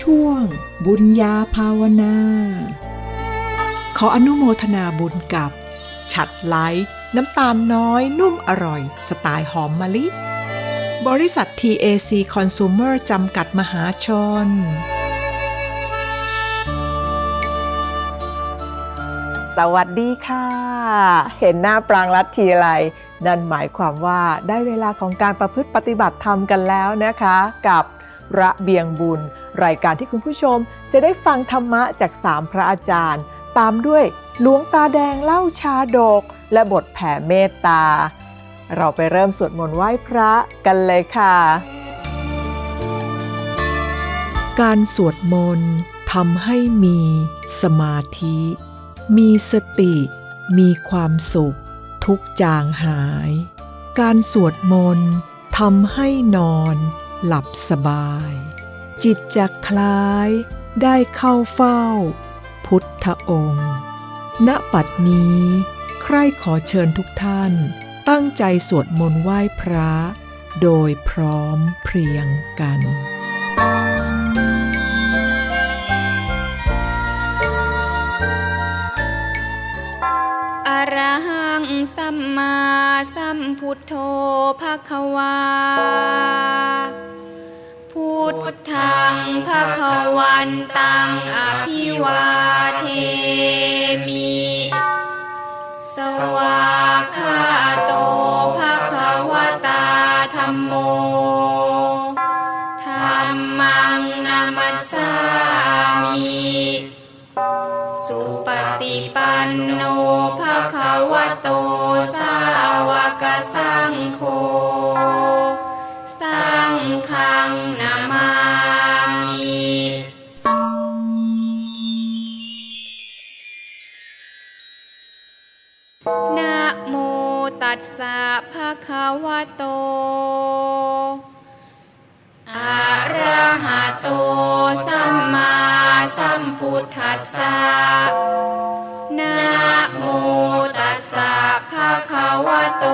ช่วง บุญญาภาวนา ขออนุโมทนาบุญกับ ฉัดไลท์น้ำตาลน้อยนุ่มอร่อย สไตล์หอมมะลิ บริษัท TAC Consumer จำกัดมหาชน สวัสดีค่ะ เห็นหน้าปรางรัตทีไร นั่นหมายความว่าได้เวลาของการประพฤติปฏิบัติธรรมกันแล้วนะคะ กับ ระเบียงบุญ รายการที่คุณผู้ชมจะได้ฟังธรรมะจากสามพระอาจารย์ ตามด้วยหลวงตาแดงเล่าชาดก และบทแผ่เมตตา เราไปเริ่มสวดมนต์ไหว้พระกันเลยค่ะ การสวดมนต์ทำให้มีสมาธิ มีสติ มีความสุข ทุกจางหาย การสวดมนต์ทำให้นอน หลับสบาย จิตจะคล้ายได้เข้าเฝ้า พุทธองค์ ณปัดนี้ ใครขอเชิญทุกท่าน ตั้งใจสวดมนต์ไหว้พระ โดยพร้อมเพรียงกัน อรหังสัมมาสัมพุทโธภะคะวา พุทธังพระควันตังอภิวาเทมิ สวากขาโตพระควตาธรรมโม วะโต อะระหะโต สัมมาสัมพุทธัสสะ นะโมตัสสะภะคะวะโต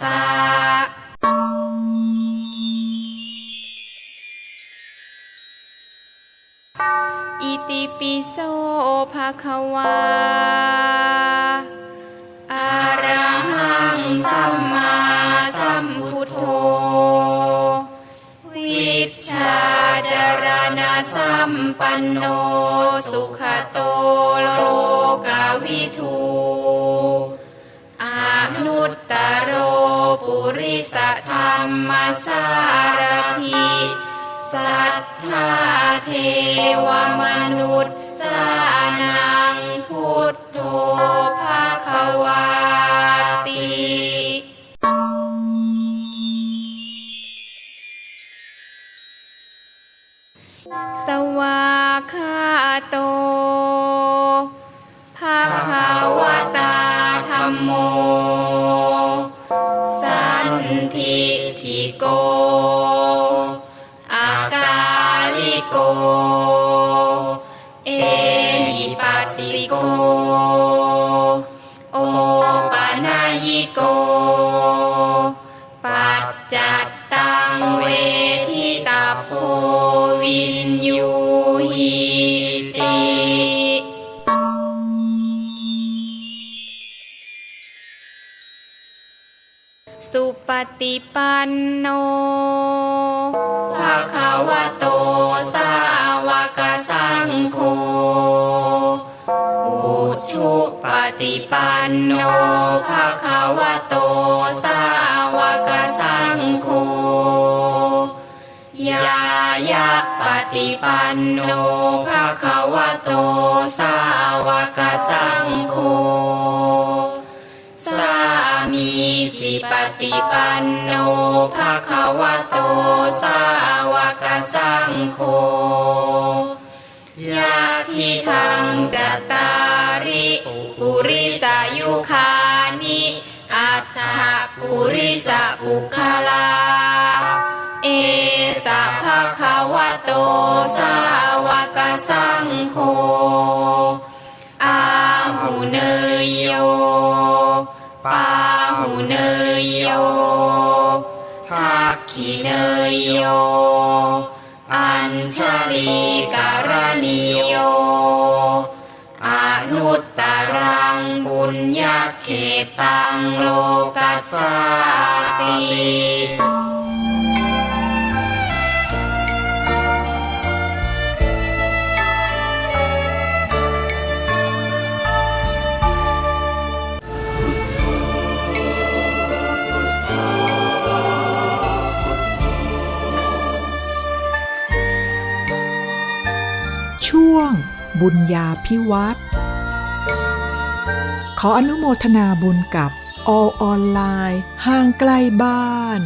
สะอิติปิโสภะคะวาอะระหังสัมมาสัมพุทโธ วิชชาจารณะสัมปันโน สุขโตโลกวิทู ธรรมสารทิสัทธาเทวมนุษย์สานาันโนภะคะวะโตสาวกสังโฆอุชุปฏิปันโนภะคะวะโตสาวกสังโฆยายะปฏิปันโนภะคะวะโตสาวกสังโฆ ฏิปันโนภะคะวะโตสาวกสังโฆยะทิทังจัตตาริปุริสายุคานิอัตถปุริสปุคลา เอสะภะคะวะโตสาวกสังโฆอาหุเนยโยปา เนยโยทักขิเนยโย อัญชลีการณิโย อนุตตรังบุญญาเขตังโลกัสสาติ วง บุญญาพิวัตรขออนุโมทนาบุญกับอออนไลน์ห่างไกลบ้าน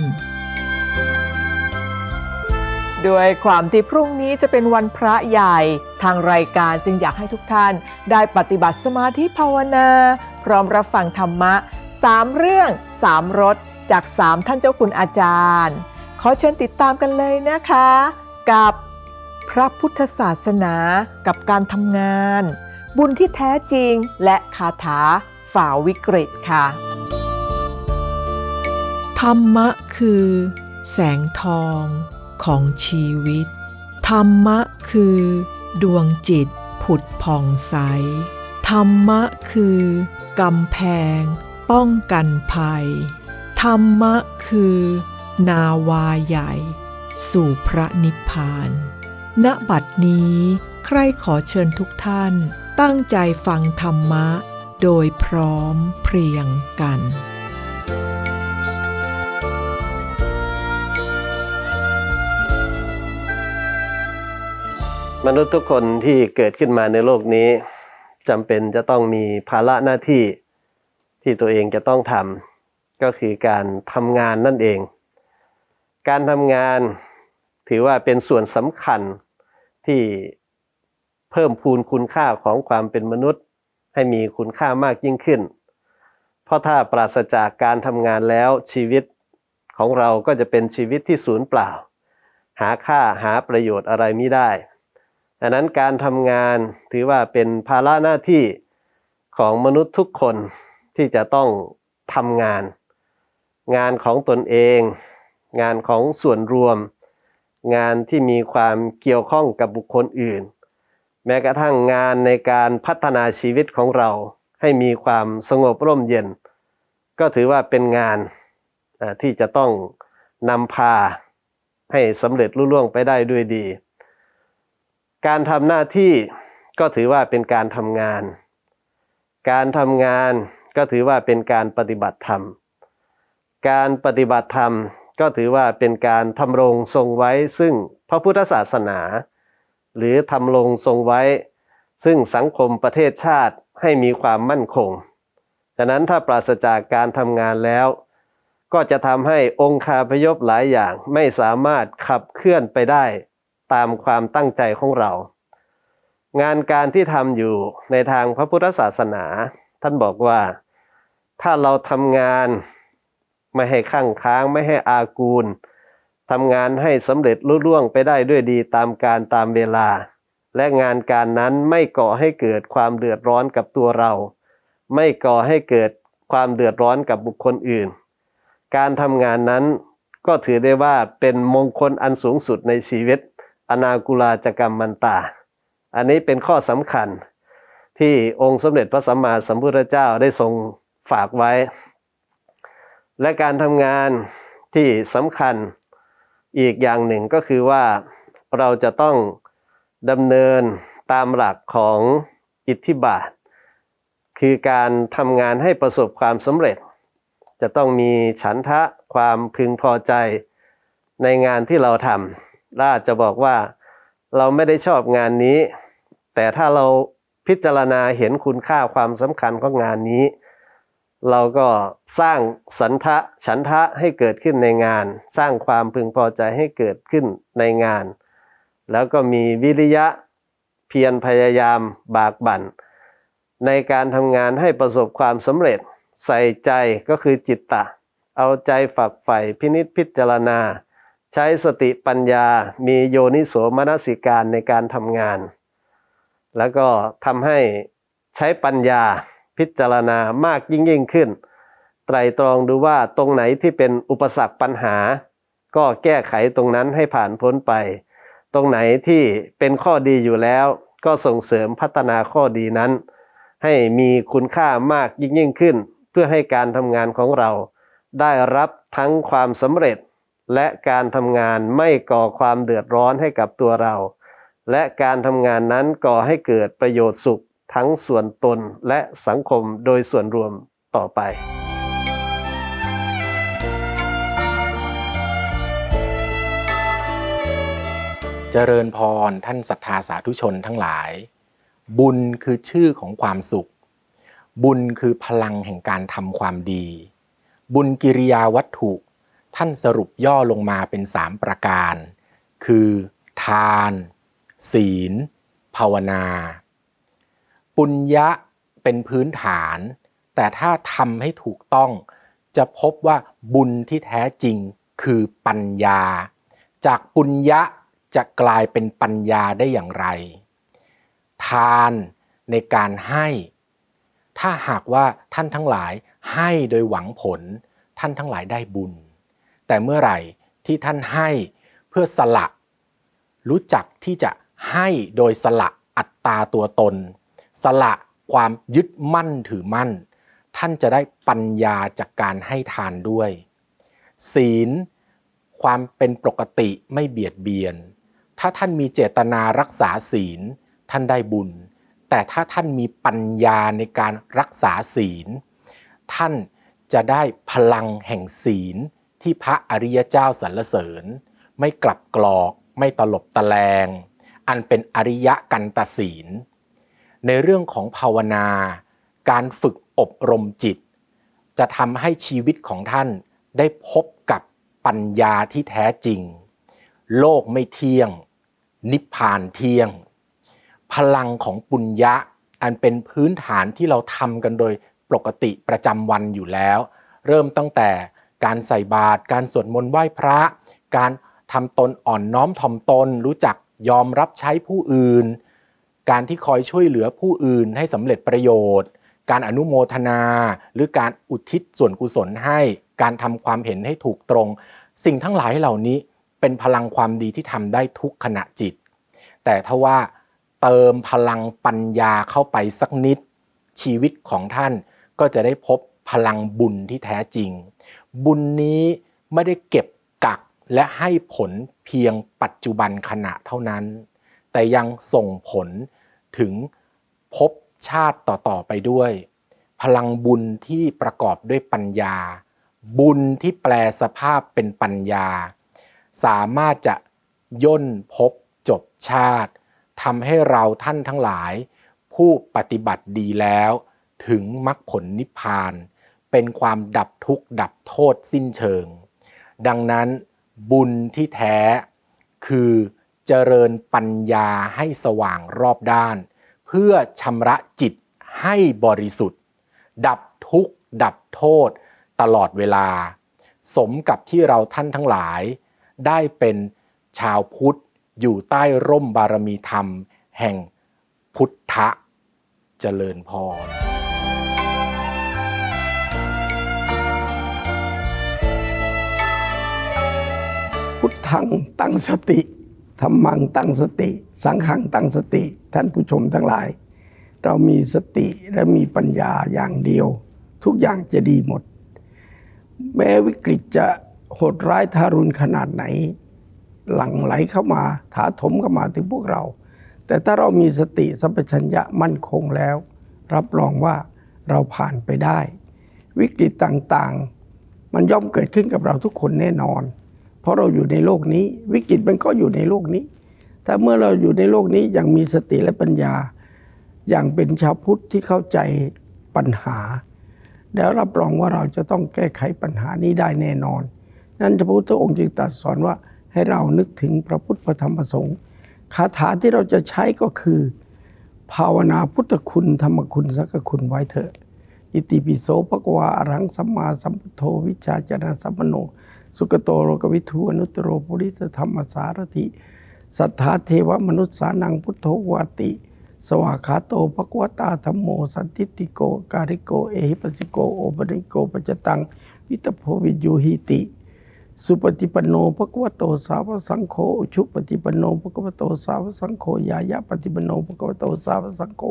ด้วยความที่พรุ่งนี้จะเป็นวันพระใหญ่ ทางรายการจึงอยากให้ทุกท่าน ได้ปฏิบัติสมาธิภาวนา พร้อมรับฟังธรรมะสามเรื่องสามรสจากสามท่านเจ้าคุณอาจารย์ ขอเชิญติดตามกันเลยนะคะ กับ พระพุทธศาสนากับการทำงาน บุญที่แท้จริงและคาถาฝ่าวิกฤตค่ะ ธรรมะคือ แสงทองของชีวิต ธรรมะคือ ดวงจิตผุดผ่องใส ธรรมะคือกำแพง ป้องกันภัย ธรรมะคือ นาวาใหญ่ สู่พระนิพพาน ณบัดนี้ ใครขอเชิญทุกท่านตั้งใจฟังธรรมะ โดยพร้อมเพรียงกันมนุษย์ทุกคนที่เกิดขึ้นมาในโลกนี้จำเป็นจะต้องมีภาระหน้าที่ที่ตัวเองจะต้องทำก็คือการทำงานนั่นเอง การทำงาน ถือว่าเป็นส่วนสำคัญที่เพิ่มพูนคุณค่าของความเป็นมนุษย์ ให้มีคุณค่ามากยิ่งขึ้น เพราะถ้าปราศจากการทำงานแล้วชีวิตของเราก็จะเป็นชีวิตที่สูญเปล่า หาค่าหาประโยชน์อะไรไม่ได้ดังนั้นการทำงานถือว่าเป็นภาระหน้าที่ของมนุษย์ทุกคนที่จะต้องทำงาน งานของตนเอง งานของส่วนรวม งานที่มีความเกี่ยวข้องกับบุคคลอื่น แม้กระทั่งงานในการพัฒนาชีวิตของเราให้มีความสงบร่มเย็น ก็ถือว่าเป็นงานที่จะต้องนำพาให้สำเร็จลุล่วงไปได้ด้วยดี การทำหน้าที่ก็ถือว่าเป็นการทำงาน การทำงานก็ถือว่าเป็นการปฏิบัติธรรม การปฏิบัติธรรม ก็ถือว่าเป็นการทำรงทรงไว้ซึ่งพระพุทธศาสนา หรือทำรงทรงไว้ ซึ่งสังคมประเทศชาติให้มีความมั่นคงฉะนั้นถ้าปราศจากการทำงานแล้ว ก็จะทำให้องค์คาพยพหลายอย่างไม่สามารถขับเคลื่อนไปได้ตามความตั้งใจของเรา งานการที่ทำอยู่ในทางพระพุทธศาสนา ท่านบอกว่า ถ้าเราทำงาน ไม่ให้ข้างค้างไม่ให้อากูลทำงานให้สำเร็จลุล่วงไปได้ด้วยดีตามการตามเวลา และงานการนั้นไม่ก่อให้เกิดความเดือดร้อนกับตัวเรา ไม่ก่อให้เกิดความเดือดร้อนกับบุคคลอื่น การทำงานนั้นก็ถือได้ว่าเป็นมงคลอันสูงสุดในชีวิต อนากุลาจกรรมมันตา อันนี้เป็นข้อสำคัญที่องค์สมเด็จพระสัมมาสัมพุทธเจ้าได้ทรงฝากไว้ และการทำงานที่สำคัญอีกอย่างหนึ่งก็คือว่าเราจะต้องดำเนินตามหลักของอิทธิบาท คือการทำงานให้ประสบความสำเร็จ จะต้องมีฉันทะความพึงพอใจในงานที่เราทและอาจะบอกว่าเราไม่ได้ชอบงานนี้ แต่ถ้าเราพิจารณาเห็นคุณค่าความสำคัญของงานนี้ เราก็สร้างสันทะฉันทะให้เกิดขึ้นในงาน สร้างความพึงพอใจให้เกิดขึ้นในงาน แล้วก็มีวิริยะเพียรพยายามบากบั่น ในการทำงานให้ประสบความสำเร็จ ใส่ใจก็คือจิตตะ เอาใจฝักใฝ่พินิจพิจารณา ใช้สติปัญญามีโยนิโสมนสิการในการทำงาน แล้วก็ทำให้ใช้ปัญญา พิจารณามากยิ่งยิ่งขึ้น ไตรตรองดูว่าตรงไหนที่เป็นอุปสรรคปัญหา ก็แก้ไขตรงนั้นให้ผ่านพ้นไป ตรงไหนที่เป็นข้อดีอยู่แล้ว ก็ส่งเสริมพัฒนาข้อดีนั้น ให้มีคุณค่ามากยิ่งยิ่งขึ้น เพื่อให้การทำงานของเรา ได้รับทั้งความสำเร็จ และการทำงานไม่ก่อความเดือดร้อนให้กับตัวเรา และการทำงานนั้นก่อให้เกิดประโยชน์สุข ทั้งส่วนตนและสังคมโดยส่วนรวมต่อไปเจริญพรท่านศรัทธาสาธุชนทั้งหลาย บุญคือชื่อของความสุข บุญคือพลังแห่งการทำความดี บุญกิริยาวัตถุ ท่านสรุปย่อลงมาเป็นสามประการ คือ ทาน ศีล ภาวนา ปุญญะเป็นพื้นฐาน แต่ถ้าทำให้ถูกต้อง จะพบว่าบุญที่แท้จริงคือปัญญา จากปุญญะจะกลายเป็นปัญญาได้อย่างไร ทานในการให้ ถ้าหากว่าท่านทั้งหลายให้โดยหวังผล ท่านทั้งหลายได้บุญ แต่เมื่อไหร่ที่ท่านให้เพื่อสละ รู้จักที่จะให้โดยสละอัตตาตัวตน สละความยึดมั่นถือมั่น ท่านจะได้ปัญญาจากการให้ทานด้วย ศีล ความเป็นปกติไม่เบียดเบียน ถ้าท่านมีเจตนารักษาศีล ท่านได้บุญ แต่ถ้าท่านมีปัญญาในการรักษาศีล ท่านจะได้พลังแห่งศีลที่พระอริยเจ้าสรรเสริญ ไม่กลับกรอก ไม่ตลบตะแลง อันเป็นอริยกันตศีล ในเรื่องของภาวนา การฝึกอบรมจิต จะทำให้ชีวิตของท่านได้พบกับปัญญาที่แท้จริง โลกไม่เที่ยง นิพพานเที่ยง พลังของปุญญะอันเป็นพื้นฐานที่เราทำกันโดยปกติประจำวันอยู่แล้ว เริ่มตั้งแต่การใส่บาตรการสวดมนต์ไหว้พระ การทำตนอ่อนน้อมถ่อมตน รู้จักยอมรับใช้ผู้อื่น การที่คอยช่วยเหลือผู้อื่นให้สำเร็จประโยชน์ การอนุโมทนา หรือการอุทิศส่วนกุศลให้การทำความเห็นให้ถูกตรง สิ่งทั้งหลายเหล่านี้เป็นพลังความดีที่ทำได้ทุกขณะจิต แต่ถ้าว่าเติมพลังปัญญาเข้าไปสักนิด ชีวิตของท่านก็จะได้พบพลังบุญที่แท้จริง บุญนี้ไม่ได้เก็บกักและให้ผลเพียงปัจจุบันขณะเท่านั้น แต่ยังส่งผล ถึงภพชาติต่อๆไปด้วย พลังบุญที่ประกอบด้วยปัญญา บุญที่แปลสภาพเป็นปัญญา สามารถจะย่นภพจบชาติทำให้เราท่านทั้งหลาย ผู้ปฏิบัติดีแล้ว ถึงมรรคผลนิพพาน เป็นความดับทุกข์ดับโทษสิ้นเชิง ดังนั้นบุญที่แท้คือ เจริญปัญญาให้สว่างรอบด้าน เพื่อชำระจิตให้บริสุทธิ์ ดับทุกข์ ดับโทษ ตลอดเวลา สมกับที่เราท่านทั้งหลาย ได้เป็นชาวพุทธอยู่ใต้ร่มบารมีธรรม แห่งพุทธะเจริญพรพุทธังตั้งสติ ธรรมังตั้งสติ สังขังตั้งสติ ท่านผู้ชมทั้งหลาย เรามีสติและมีปัญญาอย่างเดียว ทุกอย่างจะดีหมด แม้วิกฤตจะโหดร้ายทารุณขนาดไหน หลั่งไหลเข้ามาถาถมเข้ามาถึงพวกเรา แต่ถ้าเรามีสติสัมปชัญญะมั่นคงแล้ว รับรองว่าเราผ่านไปได้ วิกฤตต่างๆ มันย่อมเกิดขึ้นกับเราทุกคนแน่นอน เพราะเราอยู่ในโลกนี้ วิกฤตมันก็อยู่ในโลกนี้แต่เมื่อเราอยู่ในโลกนี้อย่างมีสติและปัญญา อย่างเป็นชาวพุทธที่เข้าใจปัญหา แล้วรับรองว่าเราจะต้องแก้ไขปัญหานี้ได้แน่นอน นั้นพระพุทธองค์จึงตรัสสอนว่าให้เรานึกถึงพระพุทธพระธรรมพระสงฆ์คาถาที่เราจะใช้ก็คือ ภาวนาพุทธคุณธรรมคุณสังฆคุณไว้เถอะอิติปิโสภควาอรังสัมมาสัมพุทโธวิชาจนะสัมมโน สุกโตโลกวิทูอนุตโรปุริสธรรมสารถิสัทธาเทวมนุษย์สานังพุทโธวาติ สวากขาโตภควตาธรรมโม สันติติโก การิโก เอหิปัสสิโก โอปนิโกปัจจตัง วิตโพวิญูหิติ สุปฏิปันโนภควโตสาวสังโฆชุปฏิปันโนภควโตสาวสังโฆยายะปฏิปันโนภควโตสาวสังโฆ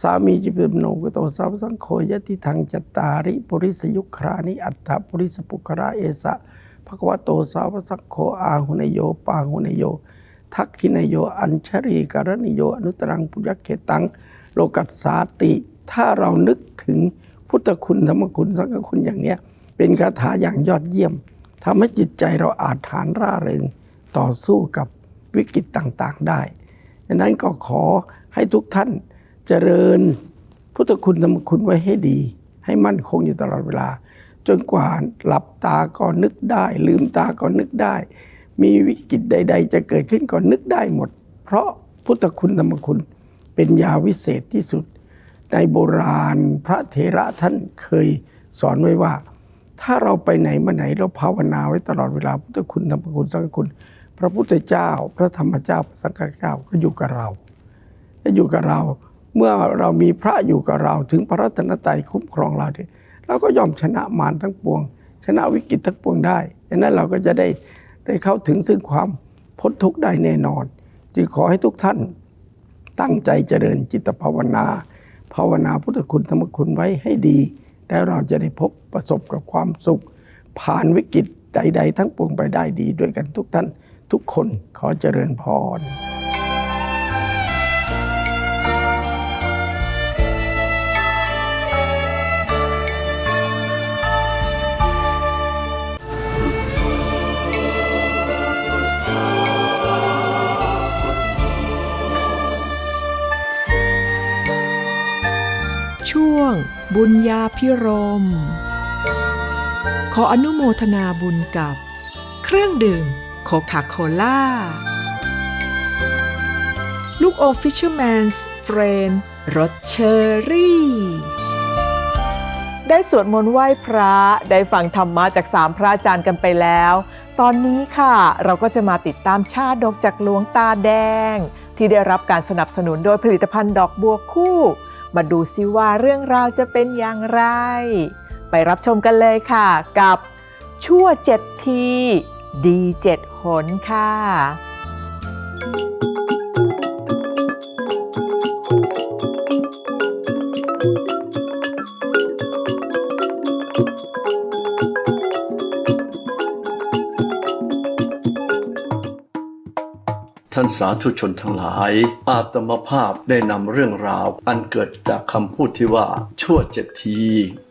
สามีจิปปันโนภควโตสาวสังโฆยะติทังจัตตาริปุริสยุครานิอัตถปุริสปุคราเอสะภควโตสาวสังโฆอาหุนโยปาหุนโย ทักขินโยอัญชรีการณิโยอนุตรังปุญญเขตัง โลกัสสาติ ถ้าเรานึกถึงพุทธคุณธรรมคุณสังฆคุณอย่างเนี้ย เป็นคาถาอย่างยอดเยี่ยมทำให้จิตใจเราอาจฐานร่าเริงต่อสู้กับวิกฤตต่างๆได้ดังนั้นก็ขอให้ทุกท่าน เจริญพุทธคุณธรรมคุณไว้ให้ดี ให้มั่นคงอยู่ตลอดเวลา จนกว่าหลับตาก็นึกได้ ลืมตาก็นึกได้ มีวิกฤตใด ๆ จะเกิดขึ้นก็นึกได้หมด เพราะพุทธคุณธรรมคุณเป็นยาวิเศษที่สุด ในโบราณพระเถระท่านเคยสอนไว้ว่า ถ้าเราไปไหนมาไหนเราภาวนาไว้ตลอดเวลาพุทธคุณธรรมคุณสังฆคุณ พระพุทธเจ้า พระธรรมเจ้าพระสังฆเจ้าก็อยู่กับเราและอยู่กับเรา เมื่อเรามีพระอยู่กับเราถึงพระรัตนตรัยคุ้มครองเราเนี่ยเราก็ยอมชนะมารทั้งปวง ชนะวิกฤตทั้งปวงได้ดังนั้นเราก็จะได้ได้เข้าถึงซึ่งความพ้นทุกข์ได้แน่นอน จึงขอให้ทุกท่านตั้งใจเจริญจิตภาวนา ภาวนาพุทธคุณธรรมคุณไว้ให้ดี แล้วเราจะได้พบประสบกับความสุข ผ่านวิกฤตใด ๆ ทั้งปวงไปได้ดีด้วยกันทุกท่านทุกคนขอเจริญพร ช่วง บุญญาพิรม ขออนุโมทนาบุญกับ เครื่องดื่มโคคาโคล่า ลูกอฟิชเชอร์แมนส์เฟรนรสเชอรี่ ได้สวดมนต์ไหว้พระ ได้ฟังธรรมะจากสามพระอาจารย์กันไปแล้ว ตอนนี้ค่ะ เราก็จะมาติดตามชาดกจากหลวงตาแดง ที่ได้รับการสนับสนุนโดยผลิตภัณฑ์ดอกบัวคู่ มาดูซิว่าเรื่องราวจะเป็นอย่างไร ไปรับชมกันเลยค่ะกับชั่วเจ็ดทีดีเจ็ดหนค่ะานสาธุชนทั้งหลาย อาตมภาพได้นำเรื่องราว อันเกิดจากคำพูดที่ว่าชั่วเจ็ดที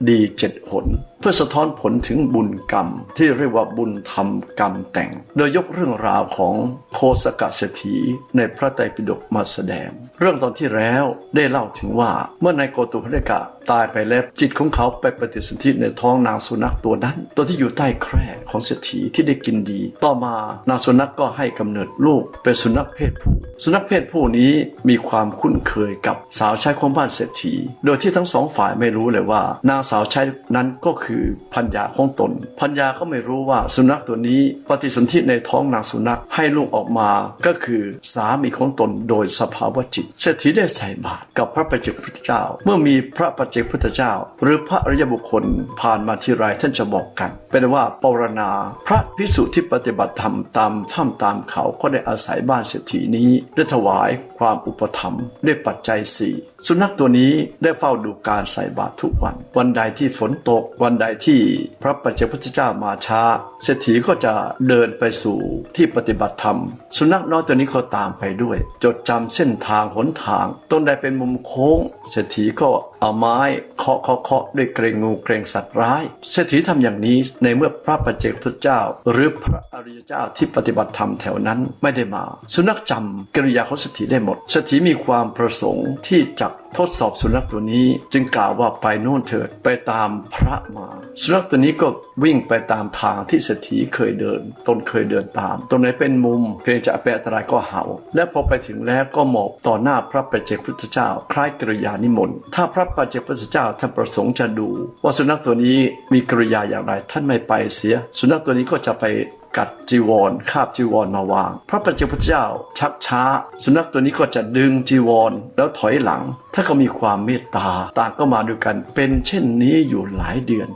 ดีเจ็ดหนเพื่อสะท้อนผลถึงบุญกรรมที่เรียกว่าบุญทำกรรมแต่ง โดยยกเรื่องราวของโคสกะเศรษฐีในพระไตรปิฎกมาแสดง เรื่องตอนที่แล้วได้เล่าถึงว่าเมื่อนายโกตุพระกะตายไปแล้ว จิตของเขาไปปฏิสนธิในท้องนางสุนัขตัวนั้น ตัวที่อยู่ใต้แคร่ของเศรษฐีที่ได้กินดี ต่อมานางสุนัขก็ให้กำเนิดลูกเป็นสุนัขเพศผู้ สุนัขเพศผู้นี้มีความคุ้นเคยกับสาวใช้ของบ้านเศรษฐี โดยที่ทั้งสองฝ่ายไม่รู้เลยว่า นางสาวใช้นั้นก็คือพัญญาของตน พัญญาก็ไม่รู้ว่าสุนัขตัวนี้ปฏิสนธิในท้องนางสุนัขให้ลูกออกมาก็คือสามีของตนโดยสภาวะจิต เศรษฐีได้ใส่บาตรกับพระปัจเจกพุทธเจ้า เมื่อมีพระปัจเจกพุทธเจ้า หรือพระอริยบุคคลผ่านมาทีไรท่านจะบอกกัน เป็นว่าปรณาพระพิสุที่ปฏิบัติธรรมตามถ้ำตามเขาก็ได้อาศัยบ้านเศรษฐีนี้ได้ถวายความอุปธรรมด้วยปัจจัยสี่ สุนัขตัวนี้ได้เฝ้าดูการใส่บาตรทุกวัน วันใดที่ฝนตก วันใดที่พระปัจเจพุทธเจ้ามาช้า เศรษฐีก็จะเดินไปสู่ที่ปฏิบัติธรรม สุนัขน้อยตัวนี้ก็ตามไปด้วย จดจำเส้นทางหนทาง ต้นใดเป็นมุมโค้ง เศรษฐีก็เอาไม้เคาะเคาะเคาะด้วยเกรงงูเกรงสัตว์ร้าย เศรษฐีทำอย่างนี้ในเมื่อพระปัจเจกพุทธเจ้า หรือพระอริยเจ้าที่ปฏิบัติธรรมแถวนั้นไม่ได้มา สุนัขจำกริยาของเศรษฐีได้หมด เศรษฐีมีความประสงค์ที่จะทดสอบสุนัขตัวนี้จึงกล่าวว่าไปโน่นเถิดไปตามพระมา สุนัขตัวนี้ก็วิ่งไปตามทางที่เศรษฐีเคยเดิน ตนเคยเดินตาม ตรงไหนเป็นมุมเกรงจะเป็นอันตรายก็เห่า และพอไปถึงแล้วก็หมอบต่อหน้าพระปัจเจกพุทธเจ้า คล้ายกริยานิมนต์ถ้าพระปัจเจกพุทธเจ้าท่านประสงค์จะดู ว่าสุนัขตัวนี้มีกริยาอย่างไรท่านไม่ไปเสีย สุนัขตัวนี้ก็จะไป กัดจีวรคาบจีวรมาวาง พระปัจเจกพุทธเจ้าชักช้า สุนัขตัวนี้ก็จะดึงจีวรแล้วถอยหลัง ถ้าเขามีความเมตตาต่างก็มาด้วยกันเป็นเช่นนี้อยู่หลายเดือน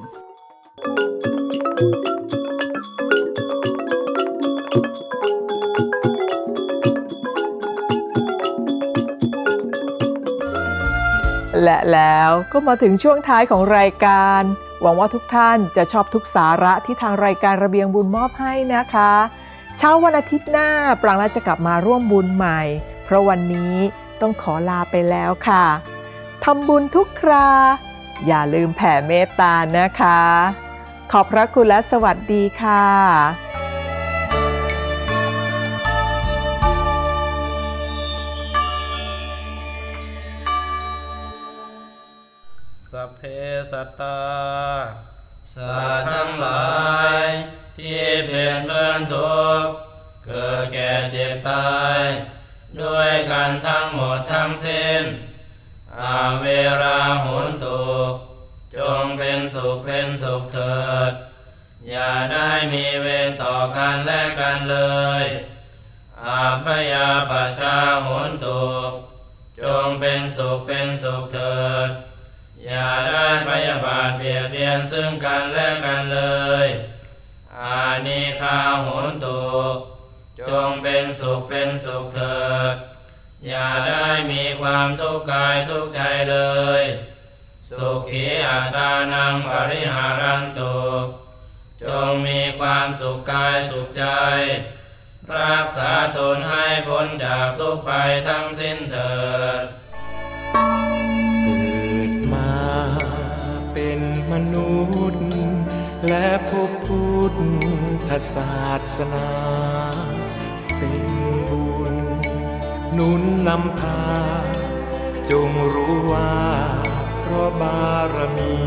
และแล้วก็มาถึงช่วงท้ายของรายการ หวังว่าทุกท่านจะชอบทุกสาระที่ทางรายการระเบียงบุญมอบให้นะคะ เช้าวันอาทิตย์หน้าปรางราจะกลับมาร่วมบุญใหม่ เพราะวันนี้ต้องขอลาไปแล้วค่ะทำบุญทุกครา อย่าลืมแผ่เมตตานะคะ ขอบพระคุณและสวัสดีค่ะ สัตตาสัตว์ทั้งหลาย ที่เป็นเพื่อนทุกข์เกิดแก่เจ็บตาย ด้วยกันทั้งหมดทั้งสิ้นอาเวราหุนตุจงเป็นสุขเป็นสุขเถิด อย่าได้มีเวรต่อกันและกันเลยอาพยาปชาหุนตุจงเป็นสุขเป็นสุขเถิด อย่าได้พยาบาทเบียดเบียนซึ่งกันและกันเลย อานิคาโหนตุจงเป็นสุขเป็นสุขเถิด อย่าได้มีความทุกข์กายทุกข์ใจเลย สุขีอัตานังปริหารันตุจงมีความสุขกายสุขใจ รักษาตนให้พ้นจากทุกภัยทั้งสิ้นเถิด และพบพุทธศาสนาเป็นบุญนุนนำพา จงรู้ว่าเพราะบารมี